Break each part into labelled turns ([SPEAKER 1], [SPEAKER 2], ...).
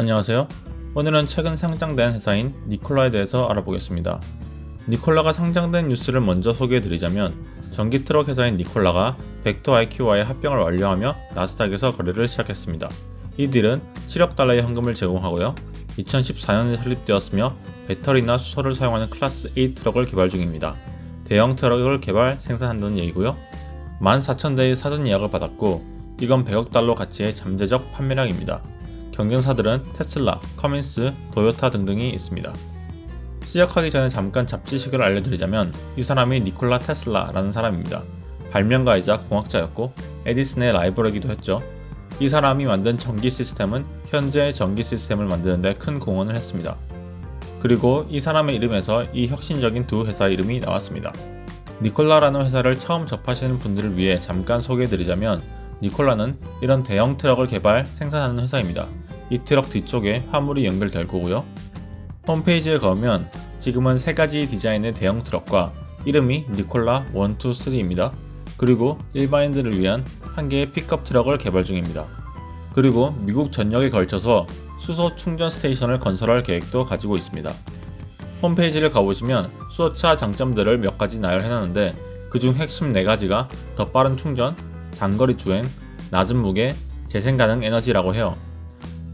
[SPEAKER 1] 안녕하세요. 오늘은 최근 상장된 회사인 니콜라에 대해서 알아보겠습니다. 니콜라가 상장된 뉴스를 먼저 소개해드리자면 전기 트럭 회사인 니콜라가 벡터 IQ와의 합병을 완료하며 나스닥에서 거래를 시작했습니다. 이 딜은 7억 달러의 현금을 제공하고요. 2014년에 설립되었으며 배터리나 수소를 사용하는 클래스 A 트럭을 개발 중입니다. 대형 트럭을 개발, 생산한다는 얘기고요. 14,000대의 사전 예약을 받았고 이건 100억 달러 가치의 잠재적 판매량입니다. 경쟁사들은 테슬라, 커민스, 도요타 등등이 있습니다. 시작하기 전에 잠깐 잡지식을 알려드리자면 이 사람이 니콜라 테슬라라는 사람입니다. 발명가이자 공학자였고 에디슨의 라이벌이기도 했죠. 이 사람이 만든 전기 시스템은 현재 전기 시스템을 만드는데 큰 공헌을 했습니다. 그리고 이 사람의 이름에서 이 혁신적인 두 회사 이름이 나왔습니다. 니콜라라는 회사를 처음 접하시는 분들을 위해 잠깐 소개해드리자면 니콜라는 이런 대형 트럭을 개발, 생산하는 회사입니다. 이 트럭 뒤쪽에 화물이 연결될 거고요. 홈페이지에 가보면 지금은 세 가지 디자인의 대형 트럭과 이름이 니콜라 1, 2, 3입니다. 그리고 일반인들을 위한 한 개의 픽업 트럭을 개발 중입니다. 그리고 미국 전역에 걸쳐서 수소 충전 스테이션을 건설할 계획도 가지고 있습니다. 홈페이지를 가보시면 수소차 장점들을 몇 가지 나열해놨는데 그중 핵심 4가지가 더 빠른 충전, 장거리 주행, 낮은 무게, 재생 가능 에너지라고 해요.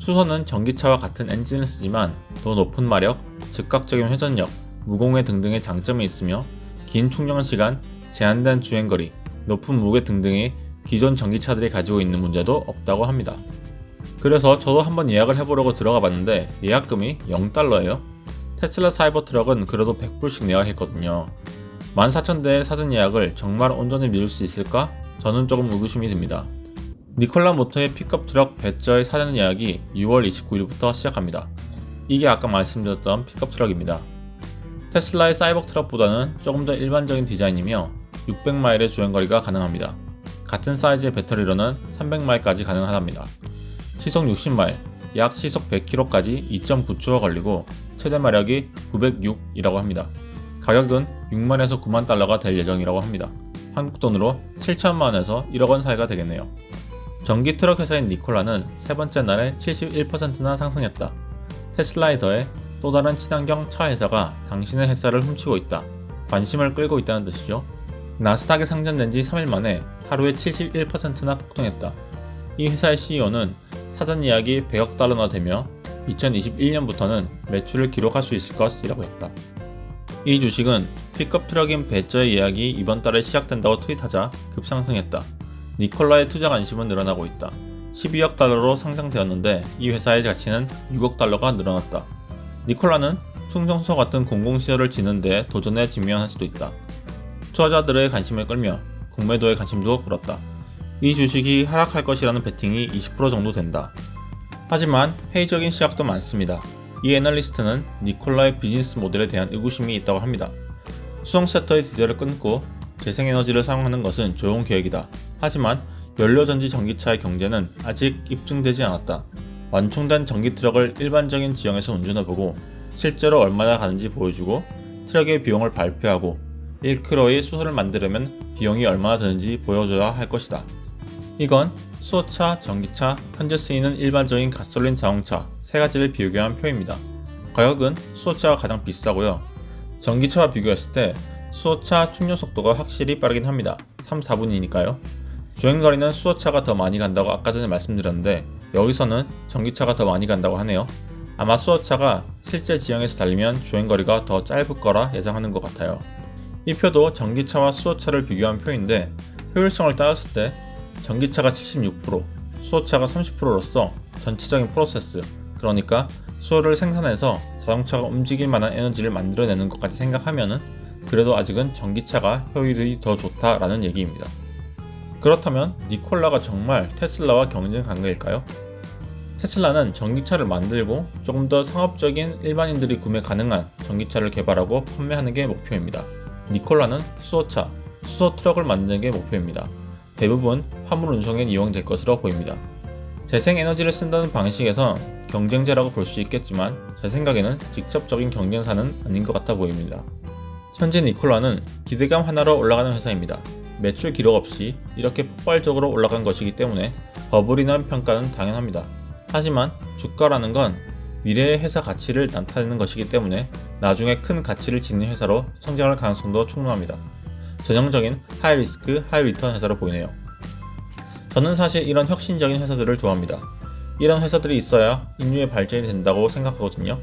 [SPEAKER 1] 수소는 전기차와 같은 엔진을 쓰지만 더 높은 마력, 즉각적인 회전력, 무공해 등등의 장점이 있으며 긴 충전 시간, 제한된 주행거리, 높은 무게 등등의 기존 전기차들이 가지고 있는 문제도 없다고 합니다. 그래서 저도 한번 예약을 해보려고 들어가 봤는데 예약금이 0달러예요. 테슬라 사이버 트럭은 그래도 100불씩 내야 했거든요. 14,000대의 사전 예약을 정말 온전히 미룰 수 있을까? 저는 조금 의구심이 듭니다. 니콜라 모터의 픽업 트럭 배저의 사전 예약이 6월 29일부터 시작합니다. 이게 아까 말씀드렸던 픽업 트럭입니다. 테슬라의 사이버 트럭보다는 조금 더 일반적인 디자인이며 600마일의 주행거리가 가능합니다. 같은 사이즈의 배터리로는 300마일까지 가능하답니다. 시속 60마일, 약 시속 100km까지 2.9초가 걸리고 최대 마력이 906이라고 합니다. 가격은 6만에서 9만 달러가 될 예정이라고 합니다. 한국 돈으로 7천만원에서 1억 원 사이가 되겠네요. 전기 트럭 회사인 니콜라는 세 번째 날에 71%나 상승했다. 테슬라에 더해 또 다른 친환경 차 회사가 당신의 회사를 훔치고 있다. 관심을 끌고 있다는 뜻이죠. 나스닥에 상장된 지 3일 만에 하루에 71%나 폭등했다. 이 회사의 CEO는 사전 예약이 100억 달러나 되며 2021년부터는 매출을 기록할 수 있을 것이라고 했다. 이 주식은 픽업 트럭인 배저의 예약이 이번 달에 시작된다고 트윗하자 급상승했다. 니콜라의 투자 관심은 늘어나고 있다. 12억 달러로 상장되었는데 이 회사의 가치는 6억 달러가 늘어났다. 니콜라는 충정소 같은 공공시설을 짓는데 도전에 직면할 수도 있다. 투자자들의 관심을 끌며 공매도의 관심도 끌었다. 이 주식이 하락할 것이라는 베팅이 20% 정도 된다. 하지만 회의적인 시각도 많습니다. 이 애널리스트는 니콜라의 비즈니스 모델에 대한 의구심이 있다고 합니다. 수송 섹터의 디젤을 끊고 재생에너지를 사용하는 것은 좋은 계획이다. 하지만 연료전지 전기차의 경제는 아직 입증되지 않았다. 완충된 전기 트럭을 일반적인 지형에서 운전해보고 실제로 얼마나 가는지 보여주고 트럭의 비용을 발표하고 1kg의 수소를 만들려면 비용이 얼마나 드는지 보여줘야 할 것이다. 이건 수소차, 전기차, 현재 쓰이는 일반적인 가솔린 자동차 세 가지를 비교한 표입니다. 가격은 수소차가 가장 비싸고요. 전기차와 비교했을 때 수소차 충전 속도가 확실히 빠르긴 합니다. 3, 4분이니까요. 주행거리는 수소차가 더 많이 간다고 아까 전에 말씀드렸는데 여기서는 전기차가 더 많이 간다고 하네요. 아마 수소차가 실제 지형에서 달리면 주행거리가 더 짧을 거라 예상하는 것 같아요. 이 표도 전기차와 수소차를 비교한 표인데 효율성을 따졌을 때 전기차가 76%, 수소차가 30%로서 전체적인 프로세스, 그러니까 수소를 생산해서 자동차가 움직일 만한 에너지를 만들어내는 것까지 생각하면은 그래도 아직은 전기차가 효율이 더 좋다라는 얘기입니다. 그렇다면 니콜라가 정말 테슬라와 경쟁 관계일까요? 테슬라는 전기차를 만들고 조금 더 상업적인 일반인들이 구매 가능한 전기차를 개발하고 판매하는 게 목표입니다. 니콜라는 수소차, 수소 트럭을 만드는 게 목표입니다. 대부분 화물 운송에 이용될 것으로 보입니다. 재생 에너지를 쓴다는 방식에서 경쟁자라고 볼 수 있겠지만 제 생각에는 직접적인 경쟁사는 아닌 것 같아 보입니다. 현재 니콜라는 기대감 하나로 올라가는 회사입니다. 매출 기록 없이 이렇게 폭발적으로 올라간 것이기 때문에 버블이라는 평가는 당연합니다. 하지만 주가라는 건 미래의 회사 가치를 나타내는 것이기 때문에 나중에 큰 가치를 지닌 회사로 성장할 가능성도 충분합니다. 전형적인 하이 리스크, 하이 리턴 회사로 보이네요. 저는 사실 이런 혁신적인 회사들을 좋아합니다. 이런 회사들이 있어야 인류의 발전이 된다고 생각하거든요.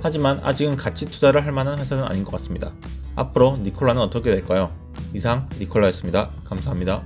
[SPEAKER 1] 하지만 아직은 가치 투자를 할 만한 회사는 아닌 것 같습니다. 앞으로 니콜라는 어떻게 될까요? 이상 니콜라였습니다. 감사합니다.